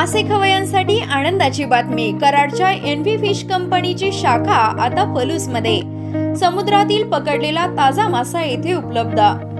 मासे खवयांसाठी आनंदाची बातमी. कराडच्या एनव्ही फिश कंपनीची शाखा आता फलूसमध्ये. समुद्रातील पकडलेला ताजा मासा येथे उपलब्ध.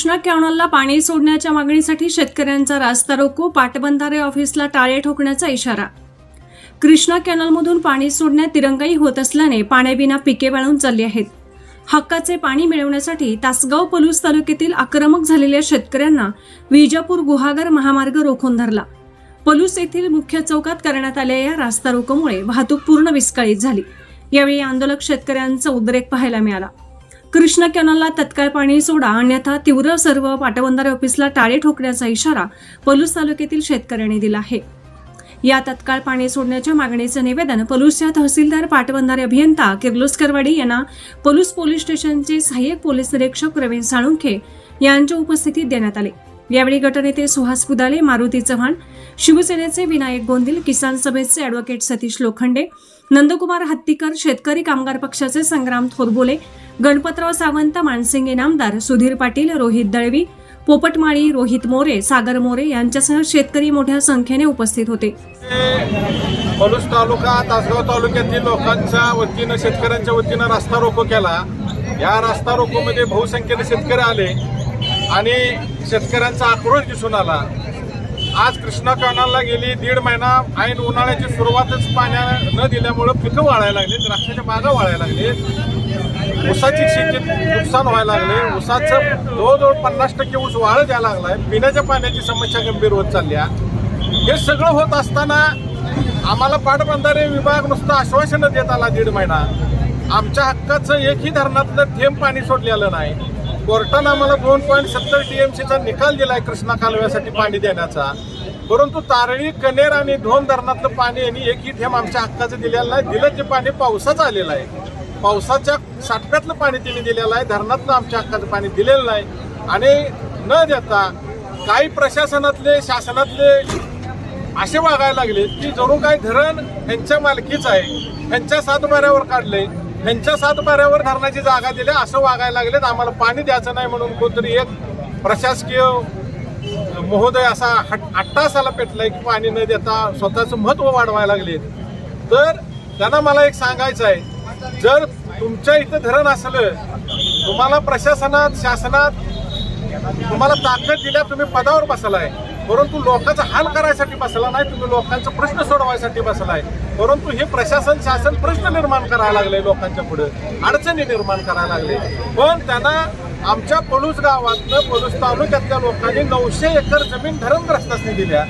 कृष्णा कॅनलला पाणी सोडण्याच्या मागणीसाठी शेतकऱ्यांचा रास्ता रोको पाटबंधारे ऑफिसला टाळे ठोकण्याचा इशारा. कृष्णा कॅनलमधून पाणी सोडण्यात तिरंगाई होत असल्याने पाण्याविना पिके वाळून चालली आहेत. हक्काचे पाणी मिळवण्यासाठी तासगाव पलूस तालुक्यातील आक्रमक झालेल्या शेतकऱ्यांना विजापूर गुहागर महामार्ग रोखून धरला. पलूस येथील मुख्य चौकात करण्यात आलेल्या या रास्ता रोकोमुळे वाहतूक पूर्ण विस्कळीत झाली. यावेळी आंदोलक शेतकऱ्यांचा उद्रेक पाहायला मिळाला. कृष्णा कॅनलला तत्काळ पाणी सोडा अन्यथा तीव्र सर्व पाटबंधारे ऑफिसला टाळे ठोकण्याचा इशारा पलूस तालुक्यातील शेतकऱ्यांनी दिला आहे. या तत्काळ पाणी सोडण्याच्या मागणीचं निवेदन पलूसच्या तहसीलदार पाटबंधारे अभियंता किर्लोस्करवाडी यांना पलूस पोलीस स्टेशनचे सहाय्यक पोलीस निरीक्षक प्रवीण साळुंखे यांच्या उपस्थितीत देण्यात आले. यावेळी गटनेते सुहास पुदाले मारुती चव्हाण शिवसेनेचे विनायक गोंदिल किसान सभेचे अॅडव्होकेट सतीश लोखंडे नंदकुमार हत्तीकर शेतकरी कामगार पक्षाचे संग्राम थोरबोले गणपतराव सावंत मानसिंग इनामदार सुधीर पाटील रोहित दळवी पोपटमाळी रोहित मोरे सागर मोरे यांच्यासह शेतकरी मोठ्या संख्येने उपस्थित होते. पलूस तालुका तासगाव तालुक्यातील लोकांच्या वतीनं शेतकऱ्यांच्या वतीनं रास्ता रोको केला. या रास्ता रोकोमध्ये बहुसंख्येने शेतकरी आले. आणि शेतकऱ्यांचा आक्रोश दिसून आला. आज कृष्णा कॅनलला गेली दीड महिना ऐन उन्हाळ्याची सुरुवातच पाण्या न दिल्यामुळं पिकं वाळायला लागली द्राक्षाच्या बागा वाळायला लागले. ऊसाची शेतीत नुकसान व्हायला लागले. ऊसाचं जवळजवळ पन्नास टक्के ऊस वाळत यायला लागलाय. पिण्याच्या पाण्याची समस्या गंभीर होत चालली हे सगळं होत असताना आम्हाला पाटबंधारे विभाग नुसतं आश्वासनं देत आला दीड महिना. आमच्या हक्काचं एकही धरणातलं थेंब पाणी सोडलेलं नाही. कोर्टानं आम्हाला दोन पॉईंट सत्तर टीएमसीचा निकाल दिलाय कृष्णा कालव्यासाठी पाणी देण्याचा. परंतु तारळी कनेर आणि धोम धरणातलं पाणी यांनी एकही थेंब आमच्या हक्काचं दिलेलं नाही. दिलं ते पाणी पावसाचं आलेलं आहे. पावसाच्या साठव्यातलं पाणी तिने दिलेलं आहे. धरणातलं आमच्या हक्काचं पाणी दिलेलं नाही. आणि न देता काही प्रशासनातले शासनातले असे वागायला लागले की जणू काय धरण ह्यांच्या मालकीचं आहे. ह्यांच्या सातबाऱ्यावर काढले ह्यांच्या सातबाऱ्यावर धरणाची जागा दिल्या असं वागायला लागलेत. आम्हाला पाणी द्यायचं नाही म्हणून कोणतरी एक प्रशासकीय महोदय असा हट अट्टासाला पेटलाय की पाणी न देता स्वतःचं महत्त्व वाढवायला लागले. तर त्यांना मला एक सांगायचं आहे जर तुमच्या इथं धरण असलं तुम्हाला प्रशासनात शासनात तुम्हाला ताकद दिल्या तुम्ही पदावर बसलाय. परंतु लोकांचा हाल करायसाठी बसला नाही तुम्ही लोकांचा प्रश्न सोडवायसाठी बसलाय परंतु हे प्रशासन शासन प्रश्न निर्माण करायला लागले लोकांच्या पुढे. अडचणी निर्माण करायला लागले. पण त्यांना आमच्या पलूस गावातनं पलूस तालुक्यातल्या लोकांनी नऊशे एकर जमीन धरणग्रस्तांनी दिल्या.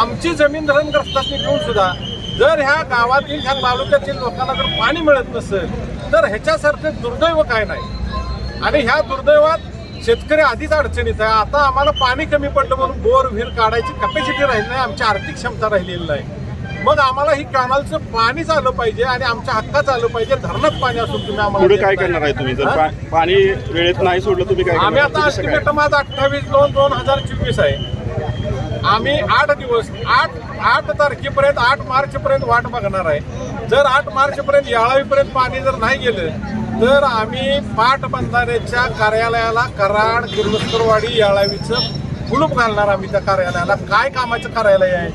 आमची जमीन धरणग्रस्तांनी घेऊन सुद्धा जर ह्या गावातील ह्या तालुक्यातील लोकांना जर पाणी मिळत नसेल तर ह्याच्यासारखं दुर्दैव काय नाही. आणि ह्या दुर्दैवात शेतकरी आधीच अडचणीत आहे आता आम्हाला पाणी कमी पडलं म्हणून बोर विहीर काढायची कॅपॅसिटी राहिली नाही आमची आर्थिक क्षमता राहिलेली नाही मग आम्हाला ही कॅनलचं पाणीच आलं पाहिजे आणि आमच्या हक्काचं आलं पाहिजे धरणात पाणी असून तुम्ही आम्हाला पुढे काय. करणार आहे तुम्ही जर? पा- पाणी वेळेत नाही सोडलं तुम्ही काय आम्ही करणार? आता कसं काय? एस्टिमेट माझा अठ्ठावीस दोन दोन हजार चोवीस आहे आम्ही आठ दिवस आठ आठ तारखेपर्यंत आठ मार्च पर्यंत वाट बघणार आहे जर आठ मार्च पर्यंत याळावीपर्यंत पाणी जर नाही गेलं तर आम्ही पाटबंधाऱ्याच्या कार्यालयाला कराड किर्लोस्करवाडी याळावीचं कुलूप घालणार आम्ही त्या कार्यालयाला. काय कामाचं कार्यालय आहे?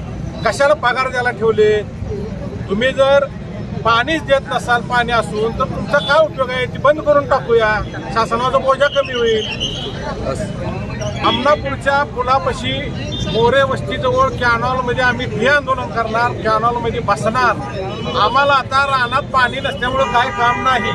कशाला पगार द्यायला ठेवले? तुम्ही जर पाणीच देत नसाल पाणी असून तर तुमचा काय उपयोग आहे? ती बंद करून टाकूया. शासनाचा बोजा कमी होईल. अमनापूरच्या पुलापाशी मोरे वस्तीजवळ कॅनॉलमध्ये आम्ही ठिय आंदोलन करणार कॅनॉलमध्ये बसणार. आम्हाला आता रानात पाणी नसल्यामुळं काय काम नाही.